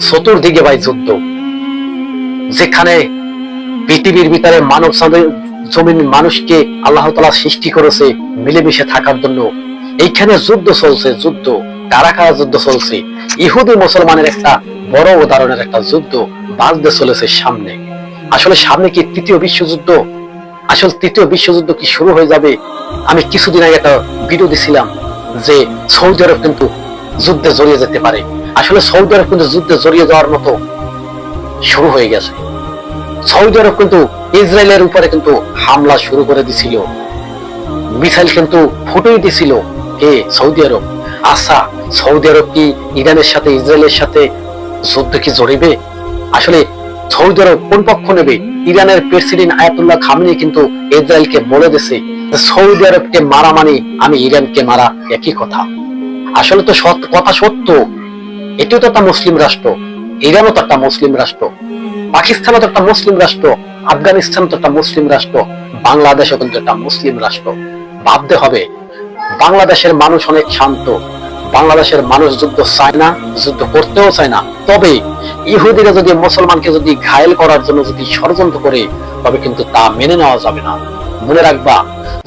চতুর্দিকে ভাই যুদ্ধ। যেখানে পৃথিবীর ভিতরে মানব জমিন মানুষকে আল্লাহ তালা সৃষ্টি করেছে মিলেমিশে থাকার জন্য। এইখানে যুদ্ধ চলছে, যুদ্ধ। কারা কারা যুদ্ধ চলছে। ইহুদি মুসলমানের একটা বড় উদাহরণের একটা যুদ্ধ বাজতে চলেছে সামনে। আসলে সামনে কি তৃতীয় বিশ্বযুদ্ধ? আসলে তৃতীয় বিশ্বযুদ্ধ কি শুরু হয়ে যাবে? আমি কিছুদিন আগে একটা ভিডিও দিছিলাম যে সৌদি আরব কিন্তু যুদ্ধে জড়িয়ে যেতে পারে। আসলে সৌদি আরব কিন্তু যুদ্ধে জড়িয়ে যাওয়ার মতো শুরু হয়ে গেছে। সৌদি আরব কিন্তু ইসরায়েলের উপরে কিন্তু হামলা শুরু করে দিছিল। মিসাইল কিন্তু ফুটেই দিছিল কে সৌদি আরব। আচ্ছা সৌদি আরব কি ইরানের সাথে, ইসরায়েলের সাথে যুদ্ধ কি জড়িবে? আসলে সৌদি আরব কোন পক্ষ নেবে? ইরানের প্রেসিডেন্ট আয়াতুল্লাহ খামিনি কিন্তু ইসরায়েলকে বলে দিছে সৌদি আরবকে মারা মানে আমি ইরানকে মারা একই কথা। আসলে তো সৎ, কথা সত্য। এটিও তো একটা মুসলিম রাষ্ট্র, ইরানও তো একটা মুসলিম রাষ্ট্র, পাকিস্তানও তো একটা মুসলিম রাষ্ট্র আফগানিস্তান তো একটা মুসলিম রাষ্ট্র, বাংলাদেশও কিন্তু একটা মুসলিম রাষ্ট্র। ভাবতে হবে, বাংলাদেশের মানুষ অনেক শান্ত, বাংলাদেশের মানুষ যুদ্ধ চায় না, যুদ্ধ করতেও চায় না। তবে ইহুদিরা যদি, মুসলমানকে যদি ঘায়েল করার জন্য যদি ষড়যন্ত্র করে, তবে কিন্তু তা মেনে নেওয়া যাবে না। মনে রাখবা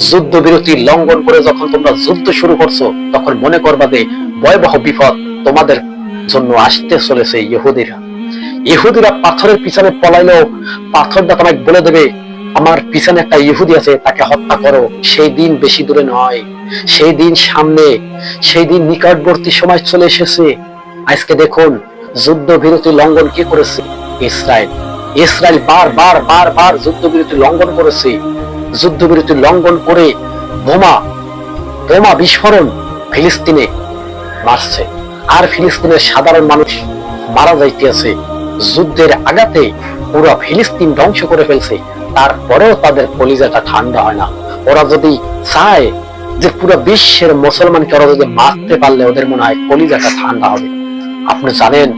যুদ্ধ বিরতি লঙ্ঘন করে যখন তোমরা যুদ্ধ শুরু করছ, তখন মনে করবা যে ভয়াবহ বিপদ তোমাদের জন্য আসতে চলেছে ইহুদিরা। ইহুদিরা পাথরের পিছনে পলাইলেও পাথরটা তোমাকে বলে দেবে, আমার পিছনে একটা ইহুদি আছে, তাকে হত্যা করো। সেই দিন বেশি দূরে নয়। সেই দিন সামনে, সেই দিন নিকটবর্তী সময় চলে এসেছে। আজকে দেখুন যুদ্ধ বিরতি লঙ্ঘন কি করেছে? ইসরায়েল। ইসরায়েল বার বার বার বার যুদ্ধ বিরতি লঙ্ঘন করেছে। যুদ্ধ বিরতি লঙ্ঘন করে বোমা বোমা বিস্ফোরণ ফিলিস্তিনে মারছে আর ফিলিস্তিনের সাধারণ মানুষ মারা যাইতেছে। যুদ্ধের আঘাতে পুরো ফিলিস্তিন ধ্বংস করে ফেলছে। তারপরেও তাদের কলিজাটা ঠান্ডা হয় না। ওরা যদি চায় যে পুরো বিশ্বের মুসলমানকে ওরা যদি মারতে পারলে ওদের মনে হয় কলিজাটা ঠান্ডা হবে। আপনি জানেন,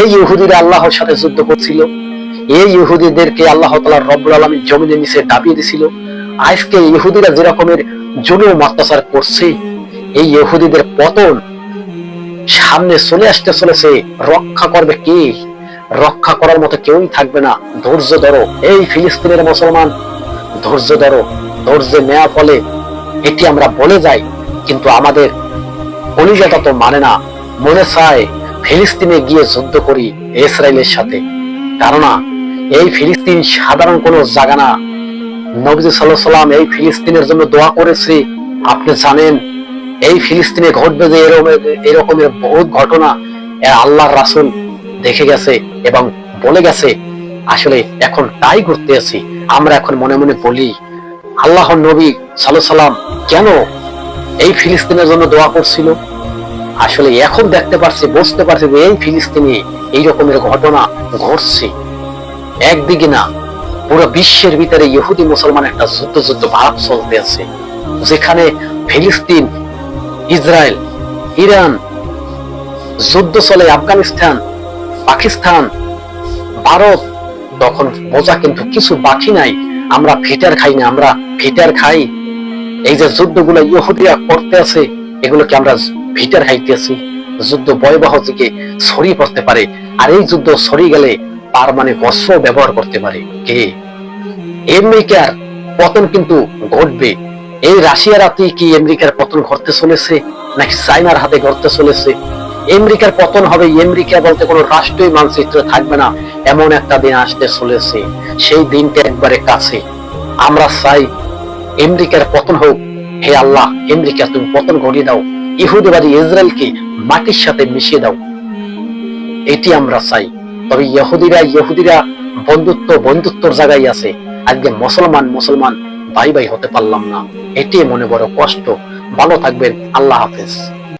এই ইহুদিরা আল্লাহর সাথে যুদ্ধ করছিল। এই ইহুদিদেরকে আল্লাহ তালা রব্বুল আলমী জমিনে নিচে দাবিয়ে দিছিল। আজকে ইহুদিরা যে রকমের জুলুম অত্যাচার করছে, এই ইহুদিদের পতন সামনে চলে আসতে চলেছে, রক্ষা করবে কে? রক্ষা করার মতো কেউই থাকবে না। ধৈর্য ধরো, এই ফিলিস্তিনের মুসলমান। ধৈর্য ধরো, ধৈর্য নেওয়া ফলে এটি আমরা বলে যাই, কিন্তু আমাদের কলিজাটা তো মানে না। মনে চায়, ফিলিস্তিনে গিয়ে যুদ্ধ করি ইসরায়েলের সাথে। কেননা, এই ফিলিস্তিন সাধারণ কোনো জায়গা না। নবজি সাল্লাহ সাল্লাম এই ফিলিস্তিনের জন্য দোয়া করেছে। আপনি জানেন এই ফিলিস্তিনে ঘটবে যে এরকম এরকমের বহুত ঘটনা। আল্লাহর রাসুল দেখে গেছে এবং বলে গেছে, আসলে এখন তাই করতে আছি। আমরা এখন মনে মনে বলি আল্লাহ নবী সাল্লাহ সাল্লাম কেন এই ফিলিস্তিনের জন্য দোয়া করছিল? আসলে এখন দেখতে পারছি, বুঝতে পারছি যে এই ফিলিস্তিনে এই রকমের ঘটনা ঘটছে। একদিকে না, পুরো বিশ্বের ভিতরে ইহুদি মুসলমান একটা যুদ্ধ যুদ্ধ ভাব চলতে আছে, যেখানে ফিলিস্তিন ইসরায়েল, ইরান, যুদ্ধ চলে আফগানিস্তান, পাকিস্তান, ভারত। তখন বোঝা কিন্তু কিছু বাকি নাই। আমরা ফিটার খাই না, আমরা ফিটার খাই। এই যে যুদ্ধগুলো ইহুদিরা করতে আছে, এগুলোকে আমরা ভিটার খাইতেছি যুদ্ধ ভয়াবহ থেকে ছড়িয়ে পড়তে পারে। আর এই যুদ্ধ ছড়িয়ে গেলে তার মানে অস্ত্র ব্যবহার করতে পারে। কে? আমেরিকার পতন কিন্তু ঘটবে। এই রাশিয়ার হাতে কি আমেরিকার পতন ঘটতে চলেছে, নাকি চাইনার হাতে ঘটতে চলেছে? আমেরিকার পতন হবে, আমেরিকা বলতে কোনো রাষ্ট্রীয় মানচিত্র থাকবে না, এমন একটা দিন আসতে চলেছে। সেই দিনটা একবারে কাছে। আমরা চাই আমেরিকার পতন হোক। হে আল্লাহ, আমেরিকা, তুমি পতন ঘটিয়ে দাও। ইহুদিবাদী ইসরায়েলকে মাটির সাথে মিশিয়ে দাও। এটি আমরা চাই। তবে ইহুদিরা ইহুদিরা বন্ধুত্ব, বন্ধুত্বর জায়গায় আছে। আজকে মুসলমান মুসলমান ভাই ভাই হতে পারলাম না। এটি মনে বড় কষ্ট। ভালো থাকবেন। আল্লাহ হাফেজ।